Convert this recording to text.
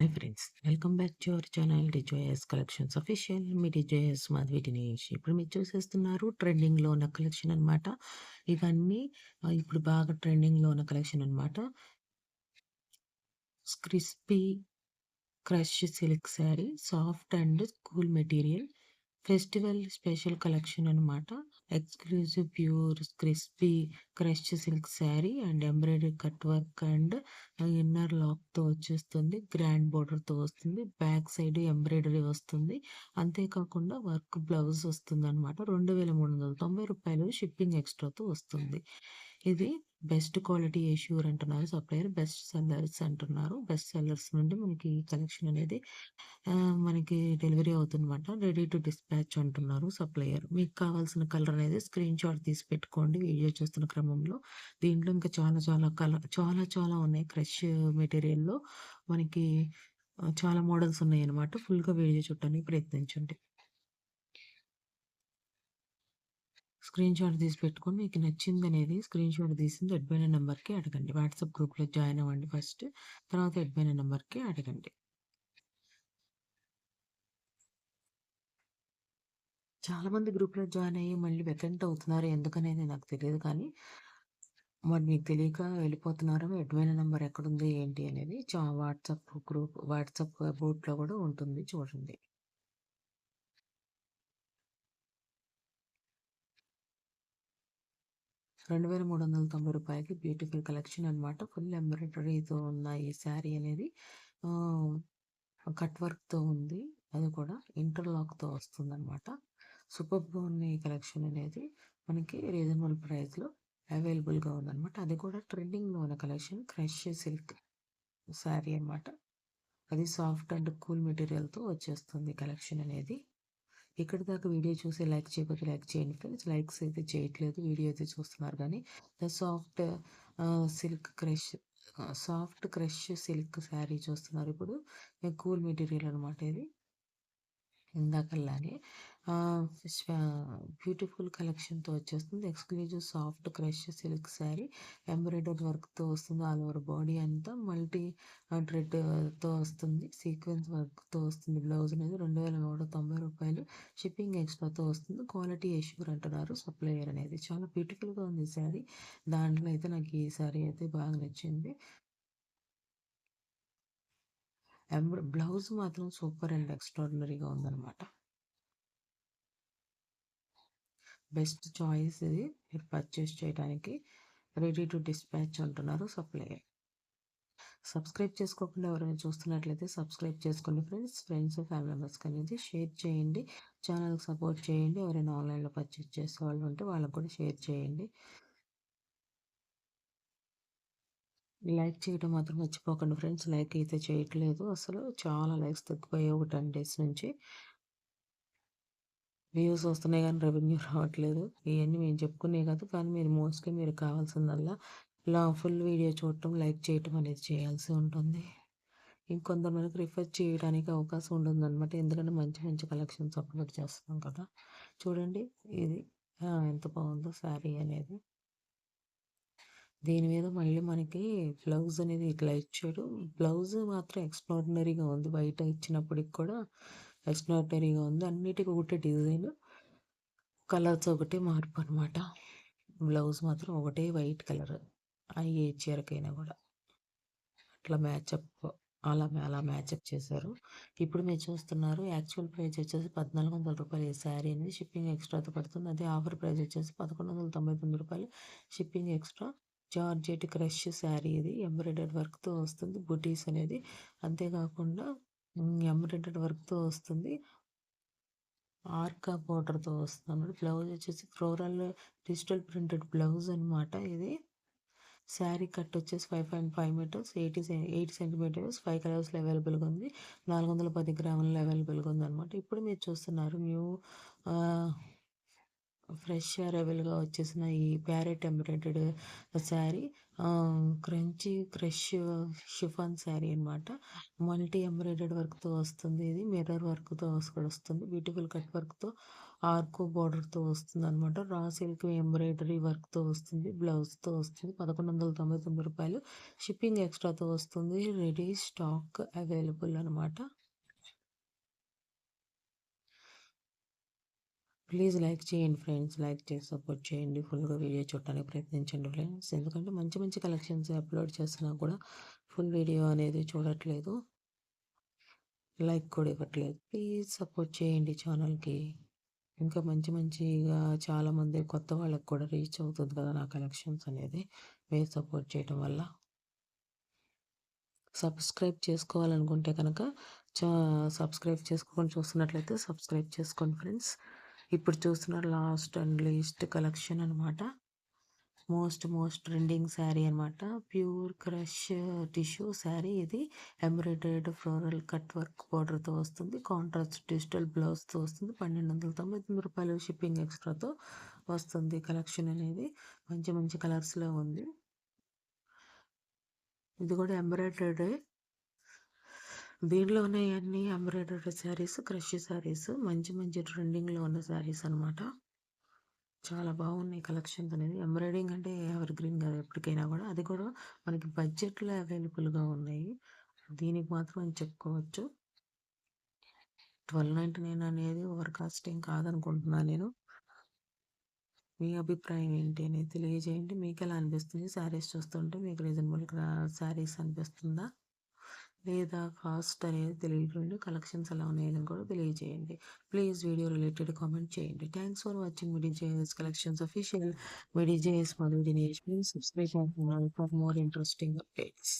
Hi friends welcome back to our channel డిజోయస్ collections official మీ డిజోయస్ మాధవి దినేష్ ఇప్పుడు మీరు చూసేస్తున్నారు ట్రెండింగ్లో ఉన్న కలెక్షన్ అనమాట ఇవన్నీ ఇప్పుడు బాగా ట్రెండింగ్లో ఉన్న కలెక్షన్ అనమాట crispy crush silk sari soft and cool material festival special collection అనమాట exclusive pure crispy crush silk sari and embroidery cut work and inner లాక్తో వచ్చేస్తుంది. గ్రాండ్ బోర్డర్తో వస్తుంది. బ్యాక్ సైడ్ ఎంబ్రాయిడరీ వస్తుంది. అంతేకాకుండా వర్క్ బ్లౌజ్ వస్తుంది అనమాట రెండు వేల మూడు వందల తొంభై రూపాయలు షిప్పింగ్ ఎక్స్ట్రాతో వస్తుంది. ఇది బెస్ట్ క్వాలిటీ ఏష్యూర్ అంటున్నారు సప్లయర్. బెస్ట్ సెల్లర్స్ అంటున్నారు. బెస్ట్ సెల్లర్స్ నుండి మనకి కలెక్షన్ అనేది మనకి డెలివరీ అవుతుందన్నమాట. రెడీ టు డిస్పాచ్ అంటున్నారు సప్లయర్. మీకు కావాల్సిన కలర్ అనేది స్క్రీన్ షాట్ తీసి పెట్టుకోండి వీడియో చూస్తున్న క్రమంలో. దీంట్లో ఇంకా చాలా చాలా కలర్ చాలా చాలా ఉన్నాయి క్రష్ మెటీరియల్లో. మనకి చాలా మోడల్స్ ఉన్నాయి అనమాట ఫుల్గా వీడియో చూడటానికి ప్రయత్నించండి. స్క్రీన్ షాట్ తీసి పెట్టుకొని మీకు నచ్చింది అనేది స్క్రీన్ షాట్ తీసింది ఎడ్బైన నెంబర్కి అడగండి. వాట్సాప్ గ్రూప్లో జాయిన్ అవ్వండి ఫస్ట్. తర్వాత ఎడ్బైన నెంబర్కి అడగండి. చాలా మంది గ్రూప్లో జాయిన్ అయ్యి మళ్ళీ వెకెంట్ అవుతున్నారు ఎందుకనేది నాకు తెలియదు కానీ మరి మీకు తెలియక వెళ్ళిపోతున్నారో. అడ్మైన నెంబర్ ఎక్కడుంది ఏంటి అనేది చా వాట్సాప్ గ్రూప్ వాట్సాప్ గ్రూప్లో కూడా ఉంటుంది చూడండి. రెండు వేల మూడు వందల తొంభై రూపాయలకి బ్యూటిఫుల్ కలెక్షన్ అనమాట ఫుల్ ఎంబ్రాయిడరీతో ఉన్న ఈ శారీ అనేది కట్ వర్క్తో ఉంది. అది కూడా ఇంటర్లాక్తో వస్తుంది అనమాట సూపర్గా ఉన్న ఈ కలెక్షన్ అనేది మనకి రీజనబుల్ ప్రైస్లో అవైలబుల్గా ఉందన్నమాట. అది కూడా ట్రెండింగ్లో ఉన్న కలెక్షన్ క్రష్ సిల్క్ శారీ అన్నమాట. అది సాఫ్ట్ అండ్ కూల్ మెటీరియల్తో వచ్చేస్తుంది కలెక్షన్ అనేది. ఇక్కడ దాకా వీడియో చూసి లైక్ చేయకపోతే లైక్ చేయండి ఫ్రెండ్స్. లైక్స్ అయితే చేయట్లేదు వీడియో అయితే చూస్తున్నారు కానీ the soft silk crush soft crush silk sari చూస్తున్నారు. ఇప్పుడు కూల్ మెటీరియల్ అనమాట ఇది. ఇందాకలాగే బ్యూటిఫుల్ కలెక్షన్తో వచ్చేస్తుంది. Exclusive soft crush silk sari embroidery వర్క్తో వస్తుంది. ఆల్ ఓవర్ బాడీ అంతా మల్టీ థ్రెడ్తో వస్తుంది. సీక్వెన్స్ వర్క్తో వస్తుంది. బ్లౌజ్ అనేది రెండు వేల నూట తొంభై రూపాయలు. షిప్పింగ్ ఎక్స్ట్రాతో వస్తుంది. క్వాలిటీ ఎష్యూర్ అంటున్నారు సప్లయర్ అనేది. చాలా బ్యూటిఫుల్గా ఉంది శారీ దాంట్లో అయితే నాకు ఈ శారీ అయితే బాగా నచ్చింది. ఎంబ్ర బ్లౌజ్ మాత్రం సూపర్ అండ్ ఎక్స్ట్రాడినరీగా ఉందన్నమాట. బెస్ట్ చాయిస్ ఇది. మీరు పర్చేస్ చేయడానికి రెడీ టు డిస్పాచ్ అంటున్నారు సప్లయర్. సబ్స్క్రైబ్ చేసుకోకుండా ఎవరైనా చూస్తున్నట్లయితే సబ్స్క్రైబ్ చేసుకోండి ఫ్రెండ్స్. ఫ్రెండ్స్ ఫ్యామిలీ మెంబర్స్కి అనేది షేర్ చేయండి. ఛానల్కి సపోర్ట్ చేయండి. ఎవరైనా ఆన్లైన్లో పర్చేస్ చేసే వాళ్ళు ఉంటే వాళ్ళకి కూడా షేర్ చేయండి. లైక్ చేయడం మాత్రం మర్చిపోకండి ఫ్రెండ్స్. లైక్ అయితే చేయట్లేదు. అసలు చాలా లైక్స్ తగ్గిపోయాయి ఒక టెన్ డేస్ నుంచి. వ్యూస్ వస్తున్నాయి కానీ రెవెన్యూ రావట్లేదు. ఇవన్నీ మేము చెప్పుకునే కాదు కానీ మీరు మోస్ట్లీ మీరు కావాల్సిందల్లా ఇలా ఫుల్ వీడియో చూడటం లైక్ చేయటం అనేది చేయాల్సి ఉంటుంది. ఇంకొంతమందికి రిఫర్ చేయడానికి అవకాశం ఉంటుంది అనమాట ఎందుకంటే మంచి మంచి కలెక్షన్స్ అప్లోడ్ చేస్తున్నాం కదా. చూడండి ఇది ఎంత బాగుందో శారీ అనేది. దీని మీద మళ్ళీ మనకి బ్లౌజ్ అనేది ఇట్లా ఇచ్చాడు. బ్లౌజ్ మాత్రం ఎక్స్ట్రాడినరీగా ఉంది. బయట ఇచ్చినప్పటికి కూడా ఎక్స్ట్రాడినరీగా ఉంది. అన్నిటికీ ఒకటే డిజైన్. కలర్స్ ఒకటే మార్పు అనమాట బ్లౌజ్ మాత్రం ఒకటే వైట్ కలర్. అవి ఏ చీరకైనా కూడా. అట్లా మ్యాచప్ అలా అలా మ్యాచప్ చేశారు. ఇప్పుడు మీరు చూస్తున్నారు యాక్చువల్ ప్రైస్ వచ్చేసి పద్నాలుగు వందల రూపాయలు. ఈ శారీ అనేది షిప్పింగ్ ఎక్స్ట్రాతో పడుతుంది. అదే ఆఫర్ ప్రైస్ వచ్చేసి పదకొండు వందల తొంభై తొమ్మిది రూపాయలు shipping extra. Georgette crush sari ఇది ఎంబ్రాయిడెడ్ వర్క్తో వస్తుంది బుటీస్ అనేది. అంతేకాకుండా ఎంబ్రాయిడెడ్ వర్క్తో వస్తుంది. ఆర్కా బోర్డర్తో వస్తుంది. అన్నమాట బ్లౌజ్ వచ్చేసి ఫ్లోరల్ డిజిటల్ ప్రింటెడ్ బ్లౌజ్ అనమాట ఇది. శారీ కట్ వచ్చేసి five point five metres eighty eight centimetres five కలర్స్లో అవైలబుల్గా ఉంది. నాలుగు వందల పది గ్రాములలో అవైలబుల్గా ఉంది అనమాట ఇప్పుడు మీరు చూస్తున్నారు న్యూ ఫ్రెష్ అరైవల్గా వచ్చేసిన ఈ parrot embroidered sari crunchy crush chiffon sari అనమాట మల్టీ ఎంబ్రాయిడెడ్ వర్క్తో వస్తుంది ఇది మిర్రర్ వర్క్తో వస్తుంది. బ్యూటిఫుల్ కట్ వర్క్తో ఆర్కో బార్డర్తో వస్తుంది అనమాట రా సిల్క్ ఎంబ్రాయిడరీ వర్క్తో వస్తుంది బ్లౌజ్తో వస్తుంది. పదకొండు వందల తొంభై తొమ్మిది రూపాయలు షిప్పింగ్ ఎక్స్ట్రాతో వస్తుంది. రెడీ స్టాక్ అవైలబుల్ అనమాట ప్లీజ్ లైక్ చేయండి ఫ్రెండ్స్. లైక్ చేసి సపోర్ట్ చేయండి. ఫుల్గా వీడియో చూడటానికి ప్రయత్నించండి ఫ్రెండ్స్. ఎందుకంటే మంచి మంచి కలెక్షన్స్ అప్లోడ్ చేసినా కూడా ఫుల్ వీడియో అనేది చూడట్లేదు. లైక్ కూడా ఇవ్వట్లేదు. ప్లీజ్ సపోర్ట్ చేయండి ఛానల్కి. ఇంకా మంచి మంచిగా చాలామంది కొత్త వాళ్ళకి కూడా రీచ్ అవుతుంది కదా నా కలెక్షన్స్ అనేది. మీరు సపోర్ట్ చేయడం వల్ల. సబ్స్క్రైబ్ చేసుకోవాలనుకుంటే కనుక చా సబ్స్క్రైబ్ చేసుకోకుండా చూస్తున్నట్లయితే సబ్స్క్రైబ్ చేసుకోండి ఫ్రెండ్స్. ఇప్పుడు చూస్తున్న లాస్ట్ అండ్ లీస్ట్ కలెక్షన్ అనమాట మోస్ట్ మోస్ట్ ట్రెండింగ్ శారీ అనమాట ప్యూర్ క్రష్ టిష్యూ శారీ ఇది. ఎంబ్రాయిడెడ్ ఫ్లోరల్ కట్ వర్క్ బార్డర్తో వస్తుంది. కాంట్రాస్ట్ డిజిటల్ బ్లౌజ్తో వస్తుంది. పన్నెండు వందల తొంభై తొమ్మిది రూపాయలు షిప్పింగ్ ఎక్స్ట్రాతో వస్తుంది కలెక్షన్ అనేది. మంచి మంచి కలర్స్లో ఉంది. ఇది కూడా ఎంబ్రాయిడెడ్ దీనిలోనే అన్ని ఎంబ్రాయిడరీ శారీస్ క్రష్ శారీస్ మంచి మంచి ట్రెండింగ్లో ఉన్న శారీస్ అనమాట చాలా బాగున్నాయి కలెక్షన్స్ అనేది ఎంబ్రాయిడింగ్ అంటే ఎవర్ గ్రీన్ కదా ఎప్పటికైనా కూడా. అది కూడా మనకి బడ్జెట్లో అవైలబుల్గా ఉన్నాయి. దీనికి మాత్రం అని చెప్పుకోవచ్చు. ట్వెల్వ్ నైంటీ నైన్ అనేది ఓవర్ కాస్టింగ్ కాదనుకుంటున్నాను నేను. మీ అభిప్రాయం ఏంటి అనేది తెలియజేయండి. మీకు ఎలా అనిపిస్తుంది? శారీస్ చూస్తుంటే మీకు రీజనబుల్ శారీస్ అనిపిస్తుందా? లేదా కాస్ట్ అనేది తెలియజేయండి కలెక్షన్స్ ఎలా ఉన్నాయని కూడా తెలియజేయండి. ప్లీజ్ వీడియో రిలేటెడ్ కామెంట్ చేయండి. థ్యాంక్స్ ఫర్ వాచింగ్ మిడిజేఎస్ collections official. మిడిజేఎస్ Madhu Dinesh please subscribe for more interesting updates.